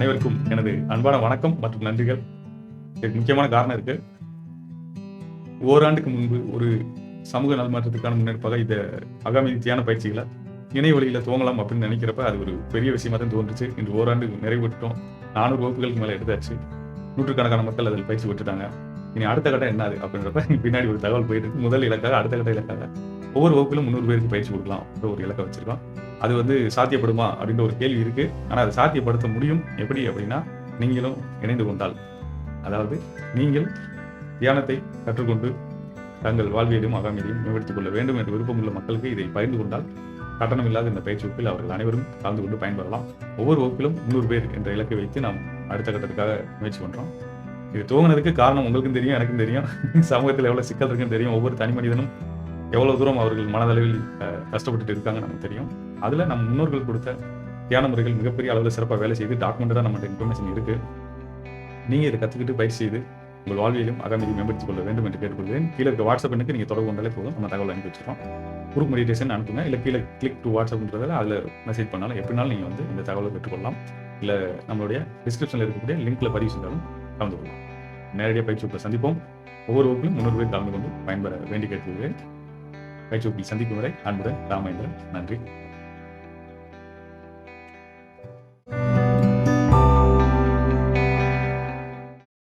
அனைவருக்கும் எனது அன்பான வணக்கம் மற்றும் நன்றிகள். இதுக்கு முக்கியமான காரணம் இருக்கு. ஓராண்டுக்கு முன்பு ஒரு சமூக நல்மாற்றத்துக்கான முன்னெடுப்பாக இந்த அகாமி தியான பயிற்சிகளை இணைய வழியில் துவங்கலாம் அப்படின்னு நினைக்கிறப்ப அது ஒரு பெரிய விஷயமா தான் தோன்றுச்சு. இன்று ஓராண்டு நிறைவேற்றோம் நானூறு வகுப்புகளுக்கு மேலே எடுத்தாச்சு. நூற்றுக்கணக்கான மக்கள் அதில் பயிற்சி விட்டுட்டாங்க இனி அடுத்த கட்டம் என்னது அப்படின்றப்ப பின்னாடி ஒரு தகவல் போயிட்டு முதல் இலக்காக அடுத்த கட்ட இலக்காக ஒவ்வொரு வகுப்பிலும் முந்நூறு பேருக்கு பயிற்சி கொடுக்கலாம் அப்படின்ற ஒரு இலக்கை வச்சிருக்கோம். அது வந்து சாத்தியப்படுமா அப்படின்ற ஒரு கேள்வி இருக்கு. ஆனால் அதை சாத்தியப்படுத்த முடியும். எப்படி அப்படின்னா நீங்களும் இணைந்து கொண்டால். அதாவது நீங்கள் தியானத்தை கற்றுக்கொண்டு தங்கள் வாழ்வியலையும் அகாமியதையும் மேம்படுத்திக் கொள்ள வேண்டும் என்று விருப்பமுள்ள மக்களுக்கு இதை பகிர்ந்து கொண்டால் கட்டணம் இல்லாத இந்த பயிற்சி வகுப்பில் அவர்கள் அனைவரும் கலந்து கொண்டு பயன்பெறலாம். ஒவ்வொரு வகுப்பிலும் முந்நூறு பேர் என்ற இலக்கை வைத்து நாம் அடுத்த கட்டத்துக்காக முயற்சி பண்ணுறோம் இது துவங்கினதுக்கு காரணம் உங்களுக்கும் தெரியும் எனக்கும் தெரியும். சமூகத்தில் எவ்வளோ சிக்கல் இருக்குன்னு தெரியும். ஒவ்வொரு தனி மனிதனும் எவ்வளவு தூரம் அவர்கள் மனதளவில் அஹ், கஷ்டப்பட்டுட்டு இருக்காங்க நமக்கு தெரியும். அதுல நம்ம முன்னோர்கள் கொடுத்த தியான முறைகள் மிகப்பெரிய அளவில் சிறப்பாக வேலை செய்து டாக்குமெண்ட்டாக நம்மகிட்ட இன்ஃபர்மேஷன் இருக்கு. நீங்க இதை கத்துக்கிட்டு பயிற்சி செய்து உங்கள் வாழ்வியலும் அகமதி மேம்படுத்திக் கொள்ள வேண்டும் என்று கேட்டுக்கொள்கிறேன். கீழே இருக்க வாட்ஸ்அப் எண்ணுக்கு நீங்க தொடர்பு கொண்டாலே போதும். நம்ம தகவல் அனுப்பி வச்சிருக்கோம். குரூப் மெடிடேஷன் அனுப்புங்க. இல்லை கீழே கிளிக் டு வாட்ஸ்அப்ன்றதில் அதில் மெசேஜ் பண்ணாலும் எப்படினாலும் நீங்கள் வந்து இந்த தகவலை பெற்றுக்கொள்ளலாம். இல்லை நம்மளுடைய டிஸ்கிரிப்ஷனில் இருக்கக்கூடிய லிங்கில் பதிவு செய்தாலும் கலந்து கொள்ளலாம். நேரடியாக பயிற்சி சந்திப்போம். ஒவ்வொரு வகுப்பிலும் முன்னூறு பேர் கலந்து கொண்டு பயன்பெற வேண்டி கேட்டுக்கொள்கிறேன். பயிற்சி வகுப்பில் சந்திக்கும் வரை அன்புடன் ராமேந்திரன் நன்றி.